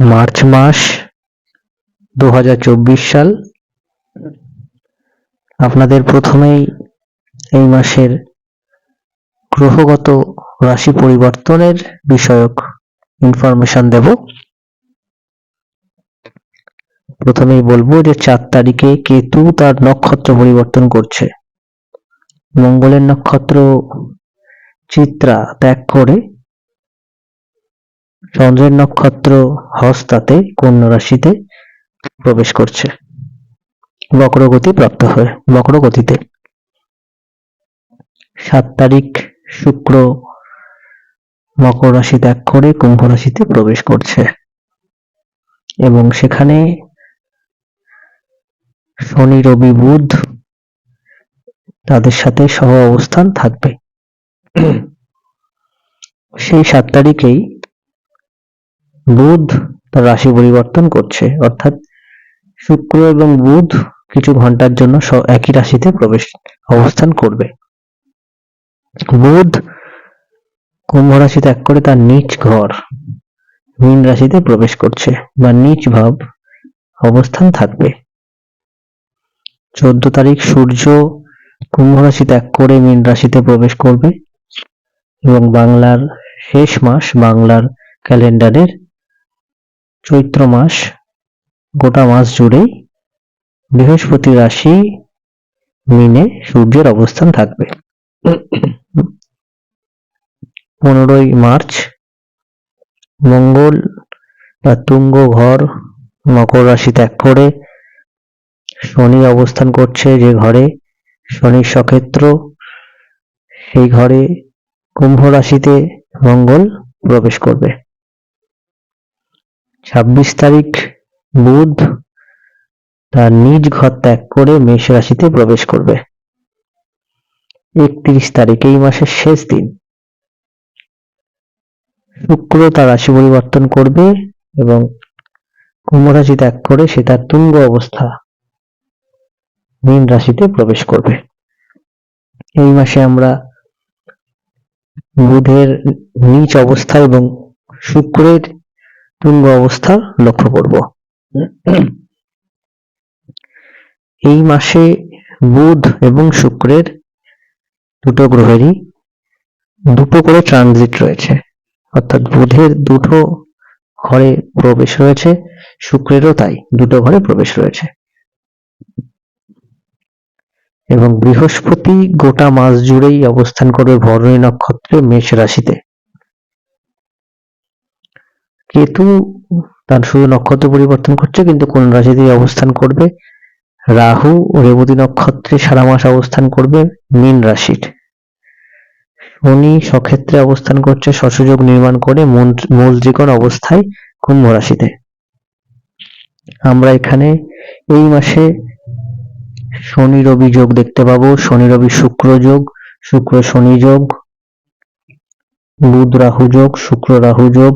March মাস দু হাজার চব্বিশ সাল। আপনাদের প্রথমেই এই মাসের গ্রহগত রাশি পরিবর্তনের বিষয়ক ইনফরমেশন দেব। প্রথমেই বলব যে চার তারিখে কেতু তার নক্ষত্র পরিবর্তন করছে। মঙ্গলের নক্ষত্র চিত্রা ত্যাগ করে চন্দ্রের নক্ষত্র হস্তাতে কন্যা রাশিতে প্রবেশ করছে। বক্রগতি প্রাপ্ত হয়ে, বক্রগতিতে। সাত তারিখ, শুক্র মকর রাশি ত্যাগ করে কুম্ভ রাশিতে প্রবেশ করছে। এবং সেখানে শনি, রবি, বুধ তাদের সাথে সহ অবস্থান থাকবে। সেই সাত তারিখেই বুধ তার রাশি পরিবর্তন করছে। অর্থাৎ শুক্র এবং বুধ কিছু ঘণ্টার জন্য একই রাশিতে প্রবেশ, অবস্থান করবে। বুধ কুম্ভ রাশি ত্যাগ করে তার নিচ ঘর, মীন রাশিতে প্রবেশ করছে বা নিচ ভাব অবস্থান থাকবে। চোদ্দ তারিখ সূর্য কুম্ভ রাশি ত্যাগ করে মীন রাশিতে প্রবেশ করবে এবং বাংলার শেষ মাস বাংলার ক্যালেন্ডারের চৈত্র মাস, গোটা মাস জুড়েই বৃহস্পতি রাশি মিনে সূর্যের অবস্থান থাকবে। পনেরোই মার্চ, মঙ্গল তার তুঙ্গ ঘর, মকর রাশি ত্যাগ করে শনি অবস্থান করছে যে ঘরে, শনির সক্ষেত্র, সেই ঘরে কুম্ভ রাশিতে মঙ্গল প্রবেশ করবে। ছাব্বিশ তারিখ, বুধ, তার নিজ ঘর ত্যাগ করে মেষ রাশিতে প্রবেশ করবে। একত্রিশ তারিখ, এই মাসের শেষ দিন। শুক্র তার রাশি পরিবর্তন করবে এবং কুম্ভ রাশি ত্যাগ করে সে তার তুঙ্গ অবস্থা মীন রাশিতে প্রবেশ করবে। এই মাসে আমরা বুধের নিচ অবস্থা এবং শুক্রের তুঙ্গ অবস্থা লক্ষ্য করব। এই মাসে বুধ এবং শুক্রের দুটো গ্রহেরই দুটো করে ট্রানজিট রয়েছে। অর্থাৎ বুধের দুটো ঘরে প্রবেশ রয়েছে, শুক্রেরও তাই দুটো ঘরে প্রবেশ রয়েছে। এবং বৃহস্পতি গোটা মাস জুড়েই অবস্থান করবে ভরণী নক্ষত্রে মেষ রাশিতে। কেতু তার শুধু নক্ষত্র পরিবর্তন করছে, কিন্তু কোন রাশিতেই অবস্থান করবে? রাহু রেবতী নক্ষত্রে সারা মাস অবস্থান করবে মীন রাশির। শনি সক্ষেত্রে অবস্থান করছে, সসযোগ নির্মাণ করে মূল ত্রিকোণ অবস্থায় কুম্ভ রাশিতে। আমরা এখানে এই মাসে শনি রবি যোগ দেখতে পাবো। শনি রবি শুক্র যোগ, শুক্র শনি যোগ, বুধ রাহু যোগ, শুক্র রাহু যোগ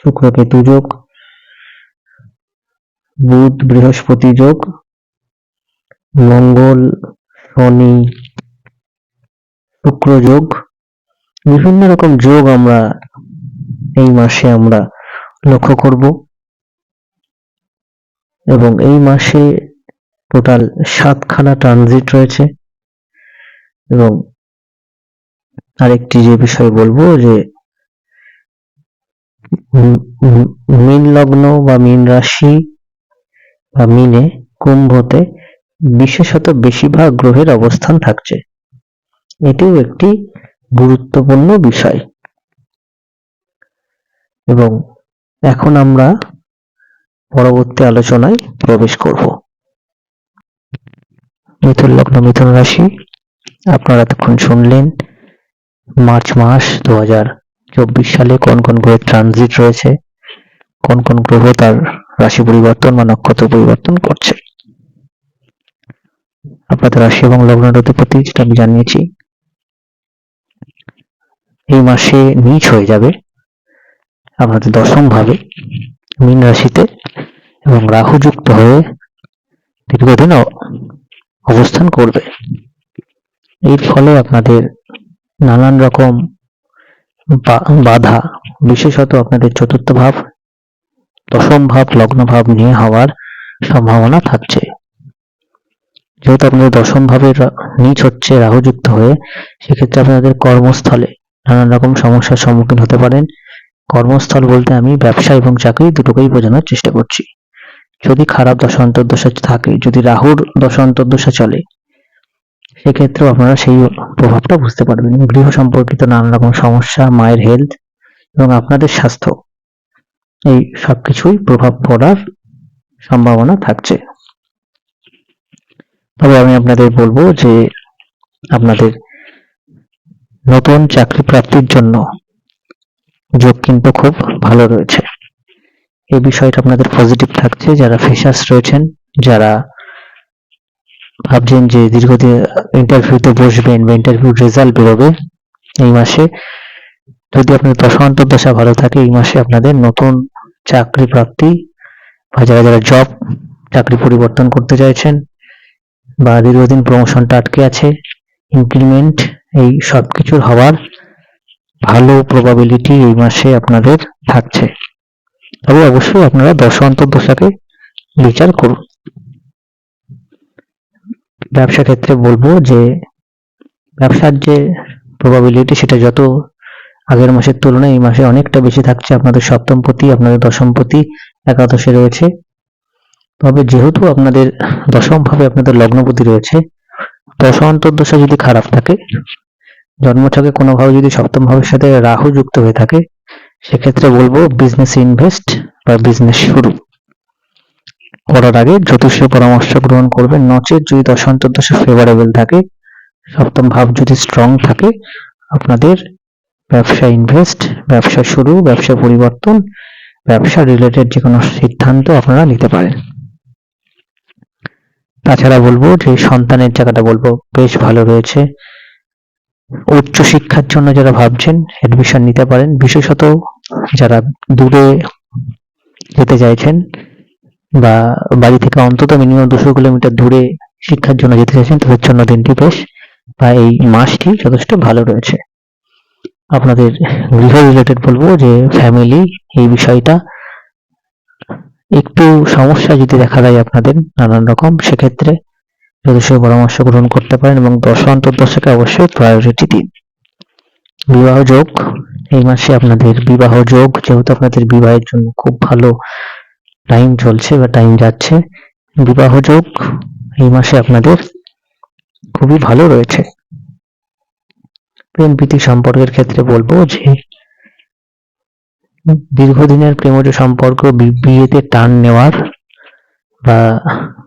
শুক্র কেতু যোগ বুধ বৃহস্পতি যোগ, মঙ্গল শনি শুক্র যোগ। বিভিন্ন রকম যোগ আমরা এই মাসে আমরা লক্ষ্য করব এবং এই মাসে টোটাল সাতখানা ট্রানজিট রয়েছে এবং আরেকটি যে বিষয় বলব যে মীন লগ্ন বা মীন রাশি বা মিনে কুম্ভতে বিশেষত বেশিরভাগ গ্রহের অবস্থান থাকছে। এটিও একটি গুরুত্বপূর্ণ বিষয়। এবং এখন আমরা পরবর্তী আলোচনায় প্রবেশ করব। মিথুন লগ্ন, মিথুন রাশি, আপনারা এতক্ষণ শুনলেন মার্চ মাস দু হাজার চব্বিশ সালে কোন কোন গ্রহের ট্রানজিট রয়েছে? কোন কোন গ্রহ তার রাশি পরিবর্তন বা নক্ষত্র পরিবর্তন করছে? আপনাদের রাশি এবং লগ্নের অধিপতি যেটা আমি জানিয়েছি, এই মাসে নিচ হয়ে যাবে আপনাদের দশম ভাবে মীন রাশিতে এবং রাহু যুক্ত হয়ে দীর্ঘদিন অবস্থান করবে। এর ফলে আপনাদের নানান রকম বাধা। বিশেষত আপনাদের চতুর্থ ভাব, দশম ভাব, লগ্ন ভাব নিয়ে হওয়ার সম্ভাবনা থাকছে। যেহেতু আপনাদের দশম ভাবের নিচ হচ্ছে, রাহুযুক্ত হয়ে, সেক্ষেত্রে আপনাদের কর্মস্থলে নানান রকম সমস্যার সম্মুখীন হতে পারেন। কর্মস্থল বলতে আমি ব্যবসা এবং চাকরি দুটোকেই বোঝানোর চেষ্টা করছি। যদি খারাপ দশা অন্তর্দশা থাকে, যদি রাহুর দশা অন্তর্দশা চলে সেক্ষেত্রেও আপনারা সেই প্রভাবটা বুঝতে পারবেন। গৃহ সম্পর্কিত নানান রকম সমস্যা, মায়ের হেলথ এবং আপনাদের স্বাস্থ্য, এই সবকিছুই প্রভাব পড়ার সম্ভাবনা থাকছে। তবে আমি আপনাদের বলব যে আপনাদের নতুন চাকরি প্রাপ্তির জন্য যোগ কিন্তু খুব ভালো রয়েছে। এই বিষয়টা আপনাদের পজিটিভ থাকছে। যারা ফ্রেশার্স রয়েছেন, যারা ভাবছেন যে দীর্ঘদিন ইন্টারভিউতে বসবেন বা ইন্টারভিউ রেজাল্ট বেরোবে এই মাসে। যদি আপনার দশা অন্তর্দশা ভালো থাকে, এই মাসে আপনাদের নতুন চাকরি প্রাপ্তি বা যারা যারা জব চাকরি পরিবর্তন করতে চাইছেন বা দীর্ঘদিন প্রমোশনটা আটকে আছে ইনক্রিমেন্ট এই সব কিছুর হওয়ার ভালো প্রবাবিলিটি এই মাসে আপনাদের থাকছে। তবে অবশ্যই আপনারা দশা অন্তর্দশাকে বিচার করুন। ব্যবসা ক্ষেত্রে বলব যে, ব্যবসার যে প্রবাবিলিটি সেটা যত আগের মাসের তুলনায় এই মাসে অনেকটা বেশি থাকছে, আপনাদের সপ্তমপতি আপনাদের দশমপতি একাদশে রয়েছে। তবে যেহেতু আপনাদের দশম ভাবে আপনাদের লগ্নপতি রয়েছে দশা অন্তর্দশা যদি খারাপ থাকে, জন্মছকে কোনোভাবে যদি সপ্তম ভাবের সাথে রাহু যুক্ত হয়ে থাকে, সেক্ষেত্রে বলব বিজনেস ইনভেস্ট বা বিজনেস শুরু। করার আগে জ্যোতিষীয় পরামর্শ গ্রহণ করবেন। নচেত যদি দশা অন্তর্দশা ফেভারেবল থাকে, সপ্তম ভাব যদি স্ট্রং থাকে, আপনাদের ব্যবসা ইনভেস্ট ব্যবসা শুরু, ব্যবসা পরিবর্তন, ব্যবসা রিলেটেড যে কোনো সিদ্ধান্ত আপনারা নিতে পারেন। তাছাড়া বলব যে সন্তানের জায়গাটা বলব, বেশ ভালো রয়েছে। উচ্চ শিক্ষার জন্য যারা ভাবছেন এডমিশন নিতে পারেন। বিশেষত যারা দূরে যেতে চাইছেন বা বাড়ি থেকে অন্তত মিনিমাম দুশো কিলোমিটার দূরে শিক্ষার জন্য যেতে চাইছেন, তাদের জন্য দিনটি বেশ বা এই মাসটি যথেষ্ট ভালো রয়েছে। আপনাদের গৃহ রিলেটেড বলব যে ফ্যামিলি এই বিষয়টা একটু সমস্যা যদি দেখা দেয় আপনাদের নানান রকম, সেক্ষেত্রে জ্যোতিষীয় পরামর্শ গ্রহণ করতে পারেন এবং দশ অন্তর্দশাকে অবশ্যই প্রায়োরিটি দিন। বিবাহ যোগ, এই মাসে আপনাদের বিবাহ যোগ, যেহেতু আপনাদের বিবাহের জন্য খুব ভালো টাইম চলছে বা টাইম যাচ্ছে। বিবাহ যোগ এই মাসে আপনাদের খুবই ভালো রয়েছে। প্রেম প্রীতি সম্পর্কের ক্ষেত্রে বলব যে, দীর্ঘদিনের প্রেমজ সম্পর্ক বিয়েতে টান নেওয়ার বা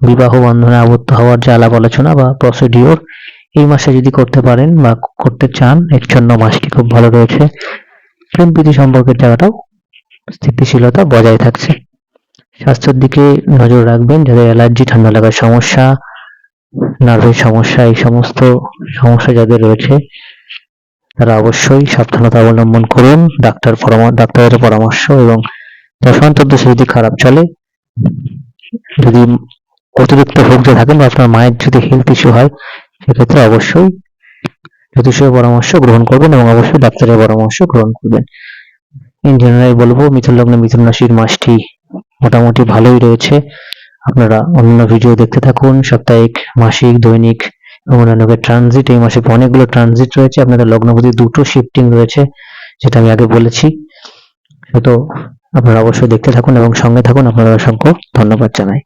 বিবাহ বন্ধনে আবদ্ধ হওয়ার যে আলাপ আলোচনা বা প্রসিডিওর এই মাসে যদি করতে পারেন বা করতে চান, এর জন্য মাসটি খুব ভালো রয়েছে। প্রেম প্রীতি সম্পর্কের জায়গাটাও স্থিতিশীলতা বজায় থাকছে। স্বাস্থ্যের দিকে নজর রাখবেন যাদের অ্যালার্জি, ঠান্ডা লাগার সমস্যা, নার্ভের সমস্যা, এই সমস্ত সমস্যা যাদের রয়েছে, তারা অবশ্যই সাবধানতা অবলম্বন করুন। ডাক্তার পরামর্শ ডাক্তারের পরামর্শ এবং দশান্তর্দশা যদি খারাপ চলে, যদি অতিরিক্ত ভুগতে থাকেন বা আপনার মায়ের যদি হেলথ ইস্যু হয়, সেক্ষেত্রে অবশ্যই জ্যোতিষের পরামর্শ গ্রহণ করবেন এবং অবশ্যই ডাক্তারের পরামর্শ গ্রহণ করবেন। ইন জেনারেল বলব, মিথুন লগ্ন, মিথুন রাশির মাসটি মোটামুটি ভালোই রয়েছে। আপনারা অন্যান্য ভিডিও দেখতে থাকুন, সাপ্তাহিক, মাসিক, দৈনিক এবং অন্যান্য ট্রানজিট এই মাসে অনেকগুলো ট্রানজিট রয়েছে। আপনাদের লগ্নপতি দুটো শিফটিং রয়েছে, যেটা আমি আগে বলেছি। তো আপনারা অবশ্যই দেখতে থাকুন এবং সঙ্গে থাকুন। আপনারা অসংখ্য ধন্যবাদ জানাই।